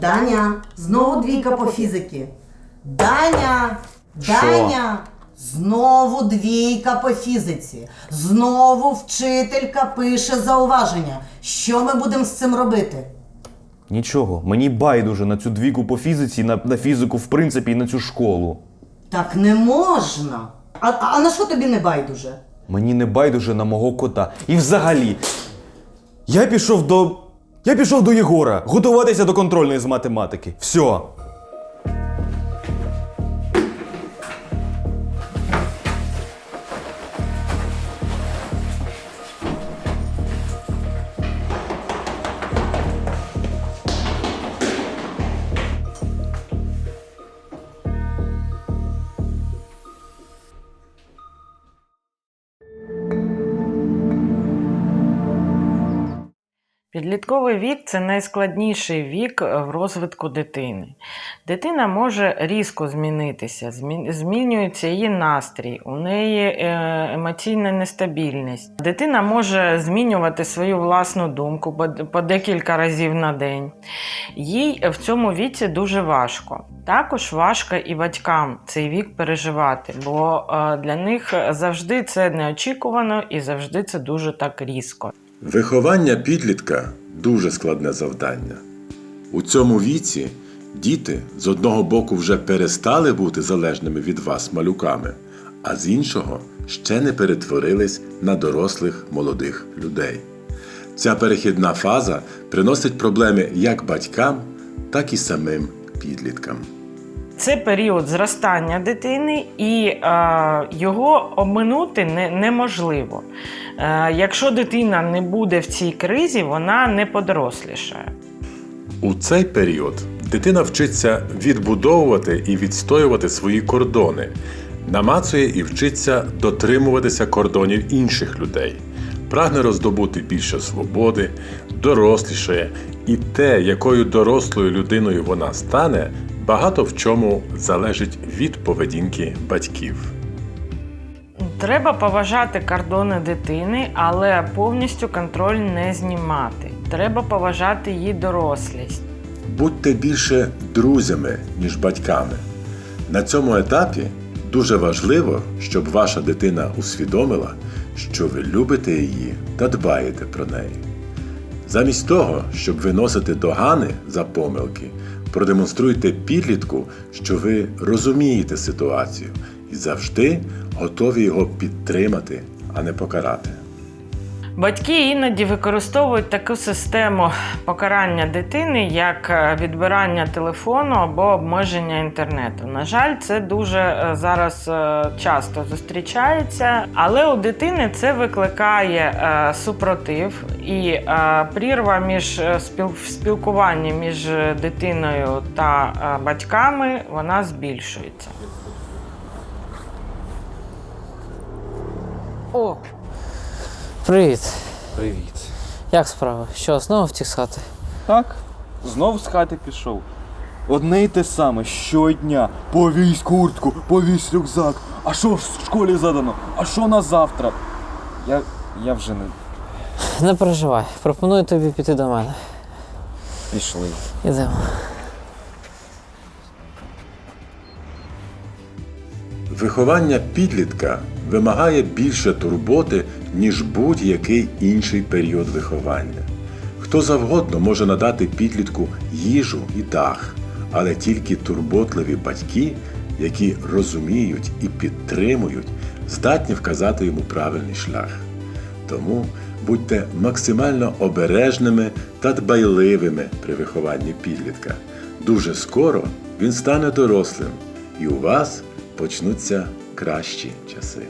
Даня, знову двійка по фізики. Даня! Даня! Знову двійка по фізиці. Знову вчителька пише зауваження. Що ми будемо з цим робити? Нічого, мені байдуже на цю двійку по фізиці, на, на фізику в принципі і на цю школу. Так не можна. А, а на що тобі не байдуже? Мені не байдуже на мого кота. І взагалі, я пішов до. Я пішов до Єгора готуватися до контрольної з математики. Все. Підлітковий вік це найскладніший вік в розвитку дитини. Дитина може різко змінитися, змінюється її настрій, у неї е, емоційна нестабільність. Дитина може змінювати свою власну думку по- по декілька разів на день. Їй в цьому віці дуже важко. Також важко і батькам цей вік переживати, бо е, для них завжди це неочікувано і завжди це дуже так різко. Виховання підлітка дуже складне завдання. У цьому віці діти з одного боку вже перестали бути залежними від вас малюками, а з іншого ще не перетворились на дорослих молодих людей. Ця перехідна фаза приносить проблеми як батькам, так і самим підліткам. Це період зростання дитини, і е, його обминути не, неможливо. Е, якщо дитина не буде в цій кризі, вона не подорослішає. У цей період дитина вчиться відбудовувати і відстоювати свої кордони, намацує і вчиться дотримуватися кордонів інших людей, прагне роздобути більше свободи, дорослішає, і те, якою дорослою людиною вона стане, багато в чому залежить від поведінки батьків. Треба поважати кордони дитини, але повністю контроль не знімати. Треба поважати її дорослість. Будьте більше друзями, ніж батьками. На цьому етапі дуже важливо, щоб ваша дитина усвідомила, що ви любите її та дбаєте про неї. Замість того, щоб виносити догани за помилки, продемонструйте підлітку, що ви розумієте ситуацію і завжди готові його підтримати, а не покарати. Батьки іноді використовують таку систему покарання дитини, як е, відбирання телефону або обмеження інтернету. На жаль, це дуже е, зараз е, часто зустрічається, але у дитини це викликає супротив і прірва між спіл- в спілкуванні між дитиною та батьками вона збільшується. О! Привіт. Привіт. Як справи? Що, знову втік з хати? Так, знов з хати пішов. Одне й те саме щодня. Повісь куртку, повісь рюкзак. А що в школі задано? А що на завтра? Я. я вже не Не переживай, пропоную тобі піти до мене. пішли. Ідемо. Виховання підлітка вимагає більше турботи, ніж будь-який інший період виховання. Хто завгодно може надати підлітку їжу і дах, але тільки турботливі батьки, які розуміють і підтримують, здатні вказати йому правильний шлях. Тому будьте максимально обережними та дбайливими при вихованні підлітка. Дуже скоро він стане дорослим, і у вас почнуться кращі часи.